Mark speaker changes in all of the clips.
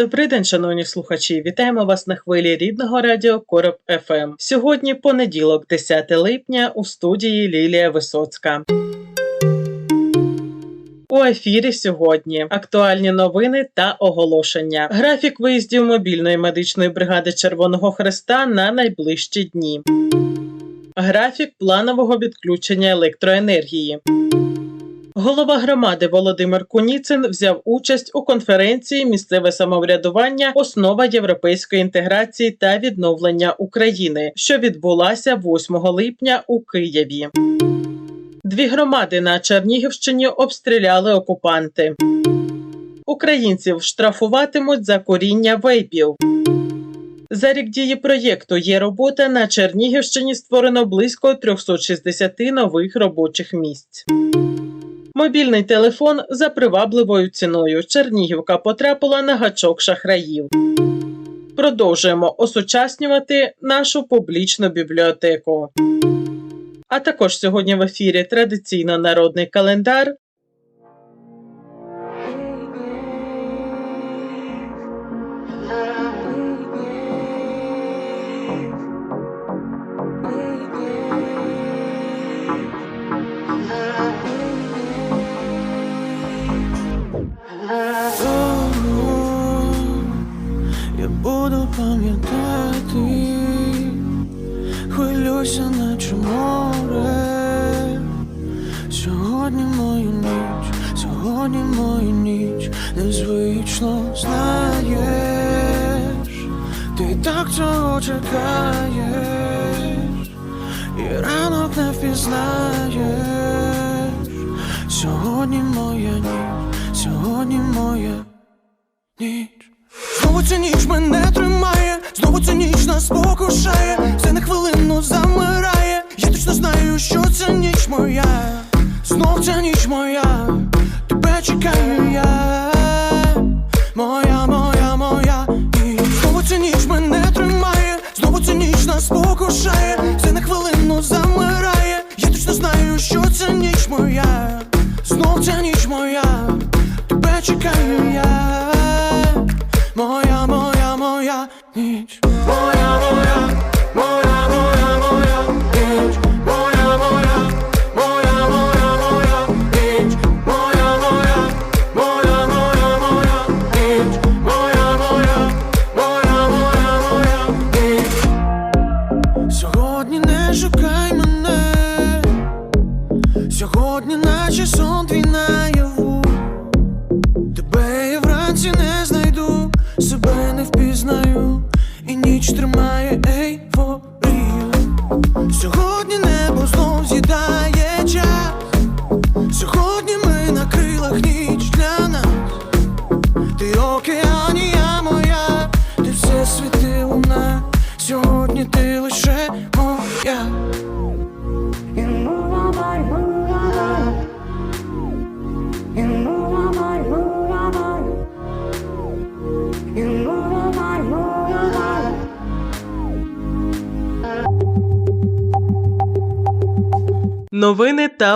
Speaker 1: Добрий день, шановні слухачі. Вітаємо вас на хвилі рідного радіо Короб ФМ. Сьогодні понеділок, 10 липня, у студії Лілія Висоцька. У ефірі сьогодні актуальні новини та оголошення. Графік виїздів мобільної медичної бригади Червоного Хреста на найближчі дні. Графік планового відключення електроенергії. Голова громади Володимир Куніцин взяв участь у конференції Місцеве самоврядування, основа європейської інтеграції та відновлення України, що відбулася 8 липня у Києві. Дві громади на Чернігівщині обстріляли окупанти. Українців штрафуватимуть за коріння вейпів. За рік дії проєкту є робота на Чернігівщині створено близько 360 нових робочих місць. Мобільний телефон за привабливою ціною. Чернігівка потрапила на гачок шахраїв. Продовжуємо осучаснювати нашу публічну бібліотеку. А також сьогодні в ефірі традиційно народний календар.
Speaker 2: Цього чекаєш, і ранок не впізнаєш. Сьогодні моя ніч, сьогодні моя ніч. Знову ця ніч мене тримає, знову ця ніч нас покушає, все на хвилину замирає. Я точно знаю, що ця ніч моя, знов ця ніч моя, тебе чекаю я, ніч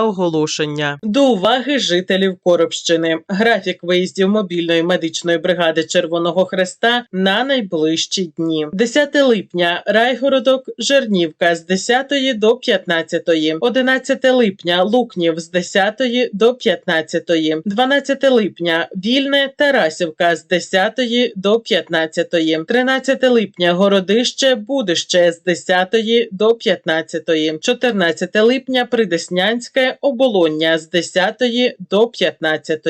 Speaker 1: оголошення. До уваги жителів Коробщини. Графік виїздів мобільної медичної бригади Червоного Хреста на найближчі дні. 10 липня. Райгородок, Жернівка з 10 до 15, 11 липня. Лукнів з 10 до 15, 12 липня. Вільне Тарасівка з 10 до 15, 13 липня. Городище Будище з 10 до 15, 14 липня Оболоння з 10 до 15.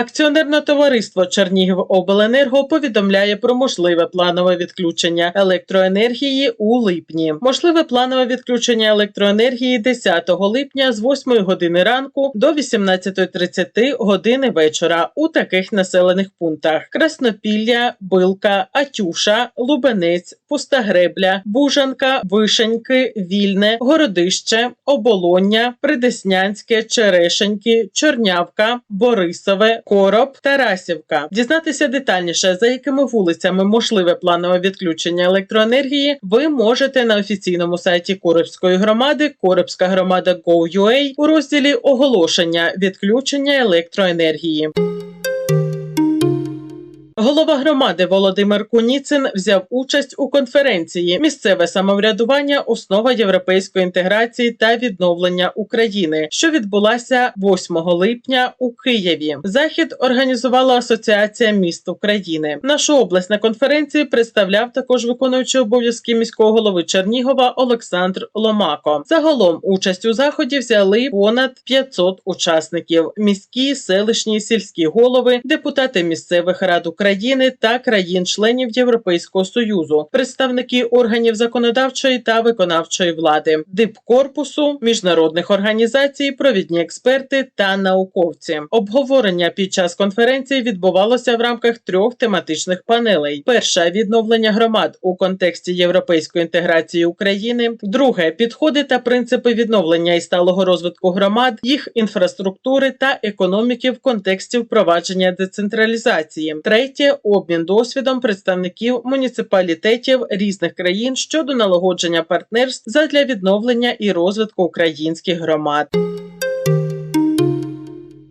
Speaker 1: Акціонерне товариство Чернігівобленерго повідомляє про можливе планове відключення електроенергії у липні. Можливе планове відключення електроенергії 10 липня з 8 години ранку до 18.30 години вечора у таких населених пунктах: Краснопілля, Билка, Атюша, Лубенець, Пустагребля, Бужанка, Вишеньки, Вільне, Городище, Оболоння, Придеснянське, Черешеньки, Чорнявка, Борисове, Короб, Тарасівка. Дізнатися детальніше, за якими вулицями можливе планове відключення електроенергії, ви можете на офіційному сайті Коробської громади Коробська громада Go.ua у розділі оголошення відключення електроенергії. Голова громади Володимир Куніцин взяв участь у конференції Місцеве самоврядування, основа європейської інтеграції та відновлення України, що відбулася 8 липня у Києві. Захід організувала Асоціація міст України. Нашу область на конференції представляв також виконуючий обов'язки міського голови Чернігова Олександр Ломако. Загалом участь у заході взяли понад 500 учасників: міські, селищні, сільські голови, депутати місцевих рад України та країн-членів Європейського союзу, представники органів законодавчої та виконавчої влади, дипкорпусу, міжнародних організацій, провідні експерти та науковці. Обговорення під час конференції відбувалося в рамках трьох тематичних панелей: перша відновлення громад у контексті європейської інтеграції України, друге підходи та принципи відновлення і сталого розвитку громад, їх інфраструктури та економіки в контексті впровадження децентралізації, третє обмін досвідом представників муніципалітетів різних країн щодо налагодження партнерств задля відновлення і розвитку українських громад.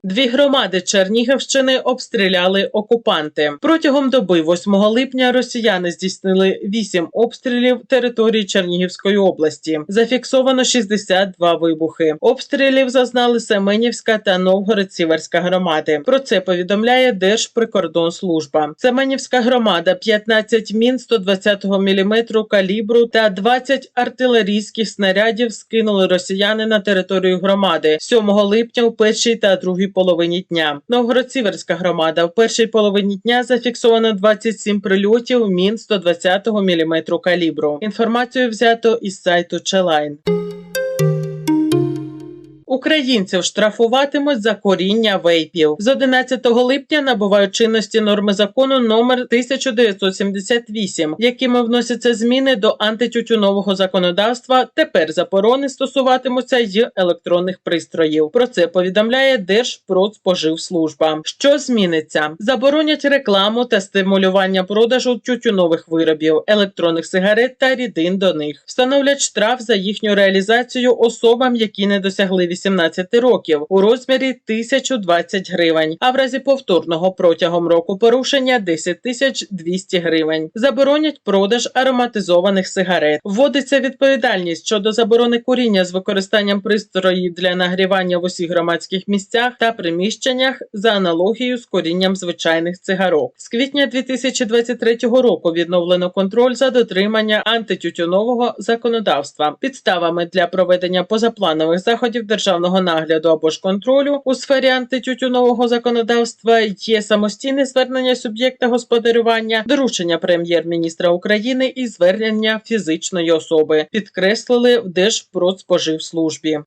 Speaker 1: Дві громади Чернігівщини обстріляли окупанти. Протягом доби 8 липня росіяни здійснили 8 обстрілів території Чернігівської області. Зафіксовано 62 вибухи. Обстрілів зазнали Семенівська та Новгород-Сіверська громади. Про це повідомляє Держприкордонслужба. Семенівська громада 15 мін 120 мм калібру та 20 артилерійських снарядів скинули росіяни на територію громади 7 липня у першій та другій половині дня. Новгород-Сіверська громада в першій половині дня зафіксовано 27 прильотів мін 120 мм калібру. Інформацію взято із сайту Челайн. Українців штрафуватимуть за коріння вейпів. З 11 липня набувають чинності норми закону номер 1978, якими вносяться зміни до антитютюнового законодавства. Тепер заборони стосуватимуться й електронних пристроїв. Про це повідомляє Держпродспоживслужба. Що зміниться? Заборонять рекламу та стимулювання продажу тютюнових виробів, електронних сигарет та рідин до них. Встановлять штраф за їхню реалізацію особам, які не досягли 18 років у розмірі 1020 гривень, а в разі повторного протягом року порушення 10 тисяч 200 гривень. Заборонять продаж ароматизованих сигарет. Вводиться відповідальність щодо заборони куріння з використанням пристроїв для нагрівання в усіх громадських місцях та приміщеннях за аналогією з курінням звичайних цигарок. З квітня 2023 року відновлено контроль за дотримання антитютюнового законодавства. Підставами для проведення позапланових заходів державного нагляду або ж контролю у сфері антитютюнового законодавства є самостійне звернення суб'єкта господарювання, доручення прем'єр-міністра України і звернення фізичної особи, підкреслили в Держпродспоживслужбі.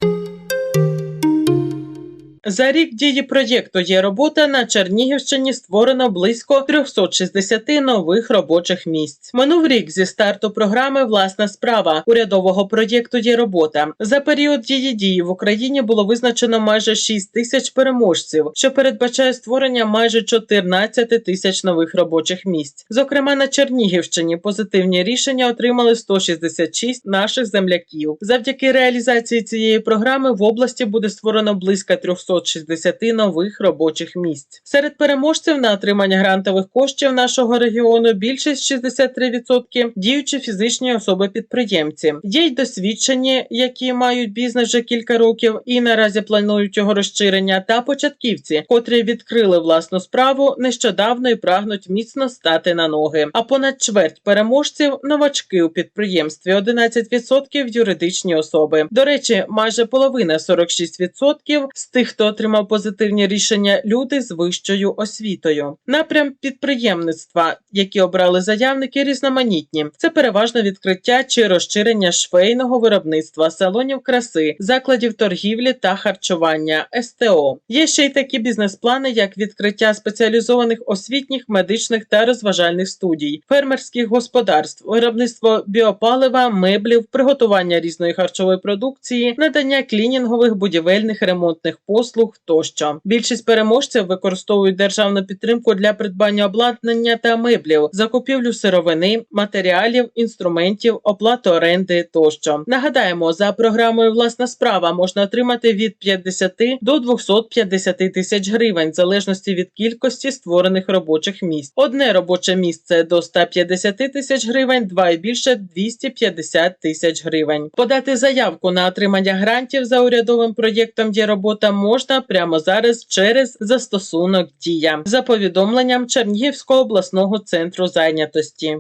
Speaker 1: За рік дії проєкту є робота на Чернігівщині створено близько 360 нових робочих місць. Минув рік зі старту програми Власна справа урядового проєкту є робота. За період її дії в Україні було визначено майже 6 тисяч переможців, що передбачає створення майже 14 тисяч нових робочих місць. Зокрема, на Чернігівщині позитивні рішення отримали 166 наших земляків. Завдяки реалізації цієї програми в області буде створено близько 360 нових робочих місць. Серед переможців на отримання грантових коштів нашого регіону більшість 63% діючі фізичні особи-підприємці. Є й досвідчені, які мають бізнес вже кілька років і наразі планують його розширення, та початківці, котрі відкрили власну справу нещодавно і прагнуть міцно стати на ноги. А понад чверть переможців новачки у підприємстві, 11% юридичні особи. До речі, майже половина 46% з тих, хто отримав позитивні рішення люди з вищою освітою. Напрям підприємництва, які обрали заявники, різноманітні. Це переважно відкриття чи розширення швейного виробництва, салонів краси, закладів торгівлі та харчування СТО. Є ще й такі бізнес-плани, як відкриття спеціалізованих освітніх, медичних та розважальних студій, фермерських господарств, виробництво біопалива, меблів, приготування різної харчової продукції, надання клінінгових, будівельних, ремонтних послуг тощо. Більшість переможців використовують державну підтримку для придбання обладнання та меблів, закупівлю сировини, матеріалів, інструментів, оплату оренди тощо. Нагадаємо, за програмою власна справа можна отримати від 50 до 250 тисяч гривень, в залежності від кількості створених робочих місць. Одне робоче місце до 150 тисяч гривень, два і більше 250 тисяч гривень. Подати заявку на отримання грантів за урядовим проєктом «Є робота» можна прямо зараз через застосунок Дія за повідомленням Чернігівського обласного центру зайнятості.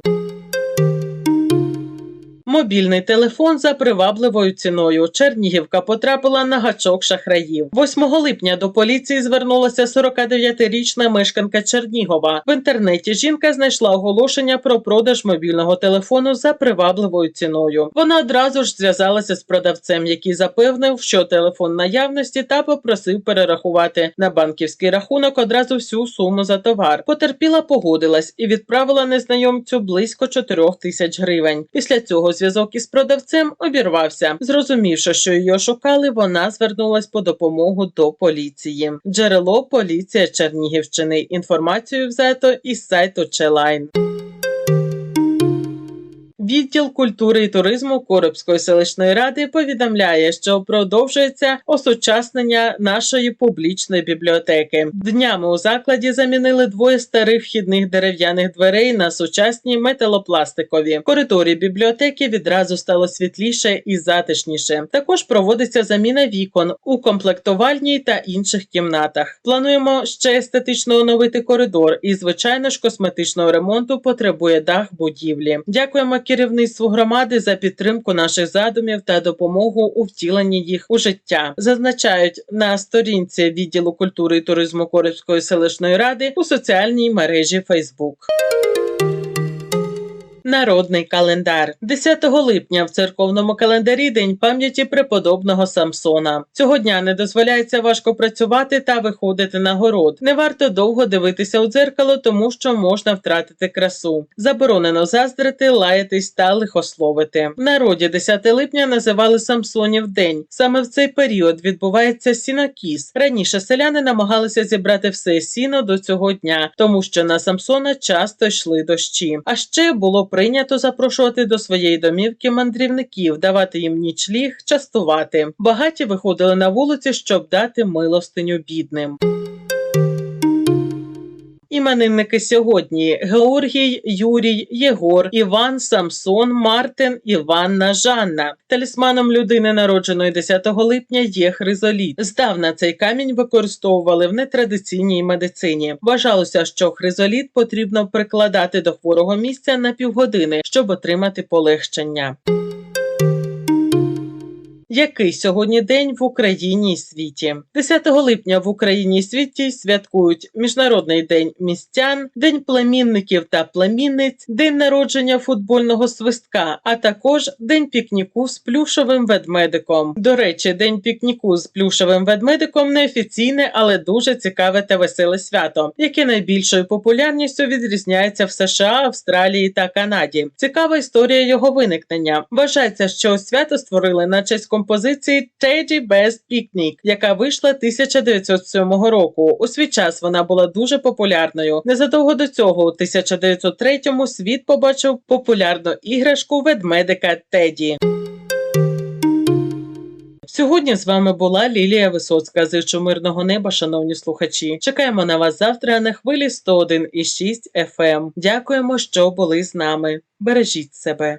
Speaker 1: Мобільний телефон за привабливою ціною. Чернігівка потрапила на гачок шахраїв. 8 липня до поліції звернулася 49-річна мешканка Чернігова. В інтернеті жінка знайшла оголошення про продаж мобільного телефону за привабливою ціною. Вона одразу ж зв'язалася з продавцем, який запевнив, що телефон наявності, та попросив перерахувати на банківський рахунок одразу всю суму за товар. Потерпіла, погодилась і відправила незнайомцю близько 4 тисяч гривень. Після цього зв'язок із продавцем обірвався. Зрозумівши, що її шукали, вона звернулась по допомогу до поліції. Джерело поліція Чернігівщини. Інформацію взято із сайту Челайн. Відділ культури і туризму Коробської селищної ради повідомляє, що продовжується осучаснення нашої публічної бібліотеки. Днями у закладі замінили двоє старих вхідних дерев'яних дверей на сучасні металопластикові. В коридорі бібліотеки відразу стало світліше і затишніше. Також проводиться заміна вікон у комплектувальній та інших кімнатах. Плануємо ще естетично оновити коридор, і звичайно ж косметичного ремонту потребує дах будівлі. Дякуємо керівництву громади за підтримку наших задумів та допомогу у втіленні їх у життя. Зазначають на сторінці відділу культури і туризму Корівської селищної ради у соціальній мережі Facebook. Народний календар 10 липня в церковному календарі День пам'яті преподобного Самсона. Цього дня не дозволяється важко працювати та виходити на город. Не варто довго дивитися у дзеркало, тому що можна втратити красу. Заборонено заздрити, лаятись та лихословити. В народі 10 липня називали Самсонів день. Саме в цей період відбувається сінокіс. Раніше селяни намагалися зібрати все сіно до цього дня, тому що на Самсона часто йшли дощі. А ще було прийнято запрошувати до своєї домівки мандрівників, давати їм нічліг, частувати. Багаті виходили на вулиці, щоб дати милостиню бідним. Іменинники сьогодні: Георгій, Юрій, Єгор, Іван, Самсон, Мартин, Іванна, Жанна. Талісманом людини, народженої 10 липня, є хризоліт. Здавна цей камінь використовували в нетрадиційній медицині. Вважалося, що хризоліт потрібно прикладати до хворого місця на півгодини, щоб отримати полегшення. Який сьогодні день в Україні і світі? 10 липня в Україні і світі святкують Міжнародний день містян, День племінників та племінниць, День народження футбольного свистка, а також День пікніку з плюшовим ведмедиком. До речі, День пікніку з плюшовим ведмедиком неофіційне, але дуже цікаве та веселе свято, яке найбільшою популярністю відрізняється в США, Австралії та Канаді. Цікава історія його виникнення. Вважається, що свято створили на честь композиції Teddy Bear's Picnic, яка вийшла 1907 року. У свій час вона була дуже популярною. Незадовго до цього, у 1903-му, світ побачив популярну іграшку ведмедика Теді. Сьогодні з вами була Лілія Висоцька. Зичу мирного неба, шановні слухачі. Чекаємо на вас завтра на хвилі 101,6 FM. Дякуємо, що були з нами. Бережіть себе.